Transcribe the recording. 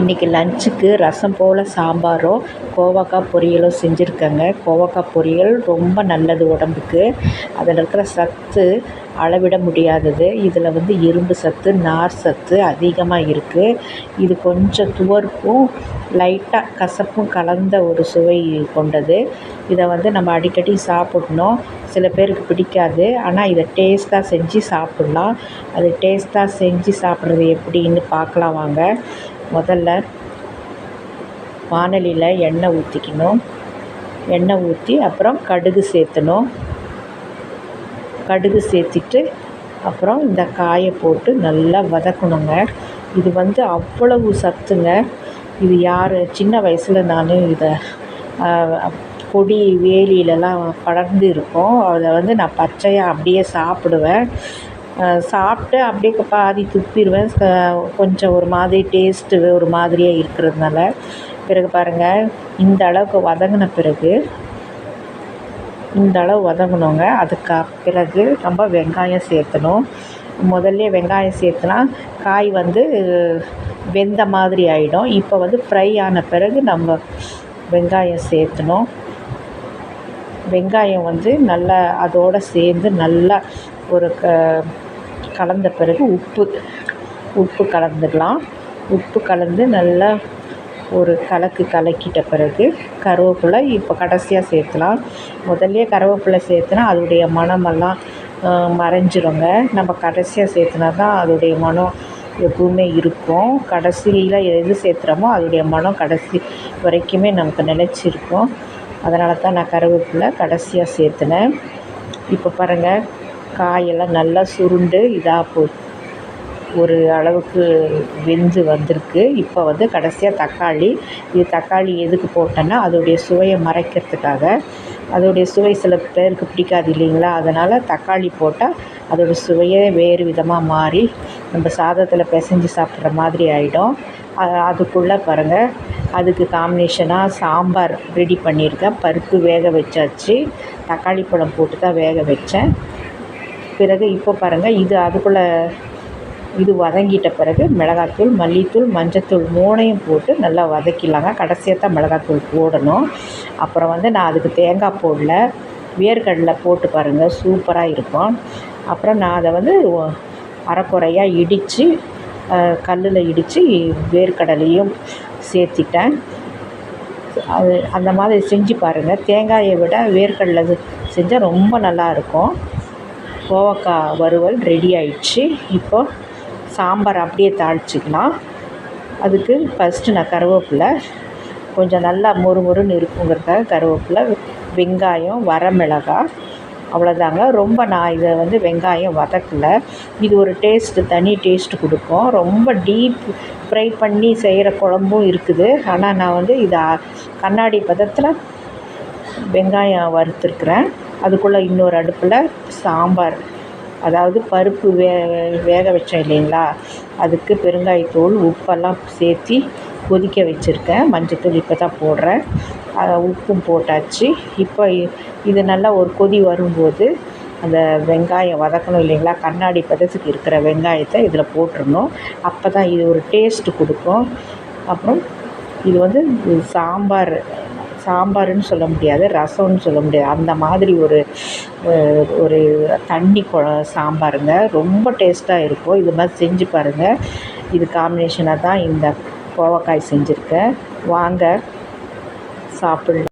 இன்றைக்கி லஞ்சுக்கு ரசம் போல் சாம்பாரும் கோவக்காய் பொரியலும் செஞ்சுருக்கேங்க. கோவக்காய் பொரியல் ரொம்ப நல்லது உடம்புக்கு. அதில் இருக்கிற சத்து அளவிட முடியாதது. இதில் வந்து இரும்பு சத்து நார் சத்து அதிகமாக இருக்குது இது கொஞ்சம் துவர்ப்பும் லைட்டாக கசப்பும் கலந்த ஒரு சுவை கொண்டது. இதை வந்து நம்ம அடிக்கடி சாப்பிட்ணும். சில பேருக்கு பிடிக்காது. ஆனால் இதை டேஸ்ட்டாக செஞ்சு சாப்பிட்லாம். அது டேஸ்ட்டாக செஞ்சு சாப்பிட்றது எப்படின்னு பார்க்கலாம் வாங்க. முதல்ல வானலியில் எண்ணெய் ஊற்றிக்கணும் எண்ணெய் ஊற்றி அப்புறம் கடுகு சேர்த்தணும். கடுகு சேர்த்துட்டு அப்புறம் இந்த காயை போட்டு நல்லா வதக்கணுங்க. இது வந்து அவ்வளவு சத்துங்க. இது யார் சின்ன வயசில் நான் இதை கொடி வேலியிலலாம் படர்ந்து இருக்கும். அதை வந்து நான் பச்சையாக அப்படியே சாப்பிடுவேன். சாப்பிட்டு அப்படியே பாதி துப்பிடுவேன். கொஞ்சம் ஒரு மாதிரி டேஸ்ட்டு ஒரு மாதிரியாக இருக்கிறதுனால. பிறகு பாருங்கள் இந்த அளவுக்கு வதங்கின பிறகு இந்த அளவு வதங்கணுங்க அதுக்கு பிறகு நம்ம வெங்காயம் சேர்த்தணும். முதல்ல வெங்காயம் சேர்த்துனா காய் வந்து வெந்த மாதிரி ஆகிடும் இப்போ வந்து ஃப்ரை ஆன பிறகு நம்ம வெங்காயம் சேர்த்தணும். வெங்காயம் வந்து நல்லா அதோடு சேர்ந்து நல்லா ஒரு க கலந்த பிறகு உப்பு உப்பு கலந்துக்கலாம் உப்பு கலந்து நல்லா ஒரு கலக்கு கலக்கிட்ட பிறகு கருவேப்பிலை இப்போ கடைசியாக சேர்த்துலாம். முதல்லையே கருவேப்பிலை சேர்த்துனா அதோடைய மணமெல்லாம் மறைஞ்சிருங்க. நம்ம கடைசியாக சேர்த்துனா தான் அதோடைய மனம் எப்பவுமே இருக்கும். கடைசியில் எது சேர்த்துறோமோ அதோடைய மனம் கடைசி வரைக்குமே நமக்கு நிலச்சிருக்கும். அதனால தான் நான் கருவேப்பிலை கடைசியாக சேர்த்துனேன். இப்போ பாருங்கள் காயெல்லாம் நல்லா சுருண்டு இதாக போ ஒரு அளவுக்கு வெந்து வந்திருக்கு. இப்போ வந்து கடைசியாக தக்காளி இது தக்காளி எதுக்கு போட்டேன்னா அதோடைய சுவையை மறைக்கிறதுக்காக. அதோடைய சுவை சில பேருக்கு பிடிக்காது இல்லைங்களா? அதனால் தக்காளி போட்டால் அதோடய சுவையே வேறு விதமாக மாறி நம்ம சாதத்தில் பிசைஞ்சு சாப்பிட்ற மாதிரி ஆகிடும் அதுக்குள்ளே பாருங்கள் அதுக்கு காம்பினேஷனாக சாம்பார் ரெடி பண்ணியிருக்கேன். பருப்பு வேக வச்சாச்சு. தக்காளி பழம் போட்டு தான் வேக வச்சேன். பிறகு இப்போ பாருங்கள் இது அதுக்குள்ளே இது வதங்கிட்ட பிறகு மிளகாத்தூள் மல்லித்தூள் மஞ்சத்தூள் மூணையும் போட்டு நல்லா வதக்கிடலாங்க. கடைசியாக தான் மிளகாத்தூள் போடணும். அப்புறம் வந்து நான் அதுக்கு தேங்காய் போடல. வேர்க்கடலை போட்டு பாருங்கள் சூப்பராக இருக்கும். அப்புறம் நான் அதை வந்து அரைக்குறையாக இடித்து கல்லில் இடித்து வேர்க்கடலையும் சேர்த்திட்டேன். அது அந்த மாதிரி செஞ்சு பாருங்கள் தேங்காயை விட வேர்க்கடலை செஞ்சால் ரொம்ப நல்லாயிருக்கும் கோவக்காய் வறுவல் ரெடி ஆயிடுச்சு. இப்போது சாம்பார் அப்படியே தாளிச்சிக்கலாம். அதுக்கு ஃபஸ்ட்டு நான் கருவேப்பிலை கொஞ்சம் நல்லா மொறு மொறுன்னு இருக்குங்கிறதுக்காக கருவேப்பிலை வெங்காயம் வரமிளகாய் அவ்வளோதாங்க ரொம்ப நான் இதை வந்து வெங்காயம் வதக்கலை. இது ஒரு டேஸ்ட்டு தனி டேஸ்ட்டு கொடுக்கும். ரொம்ப டீப் ஃப்ரை பண்ணி செய்கிற குழம்பும் இருக்குது. ஆனால் நான் வந்து இதை கண்ணாடி பதத்தில் வெங்காயம் வறுத்துருக்குறேன். அதுக்குள்ளே இன்னொரு அடுப்பில் சாம்பார். அதாவது பருப்பு வே வேக வச்சோம் இல்லைங்களா? அதுக்கு பெருங்காயத்தூள் உப்பெல்லாம் சேர்த்தி கொதிக்க வச்சுருக்கேன். மஞ்சத்தூள் இப்போ தான் போடுறேன் உப்பும் போட்டாச்சு. இப்போ இது நல்லா ஒரு கொதி வரும்போது அந்த வெங்காயம் வதக்கணும் இல்லைங்களா? கண்ணாடி பதத்துக்கு இருக்கிற வெங்காயத்தை இதில் போட்டுடணும் அப்போ தான் இது ஒரு டேஸ்ட்டு கொடுக்கும். அப்புறம் இது வந்து சாம்பார் சாம்பாருன்னு சொல்ல முடியாது ரசம்னு சொல்ல முடியாது. அந்த மாதிரி ஒரு ஒரு தண்ணி கொ சாம்பாருங்க. ரொம்ப டேஸ்ட்டாக இருக்கும். இது மாதிரி செஞ்சு பாருங்கள் இது காம்பினேஷனாக தான் இந்த கோவக்காய் செஞ்சுருக்கேன். வாங்க சாப்பிட்லாம்.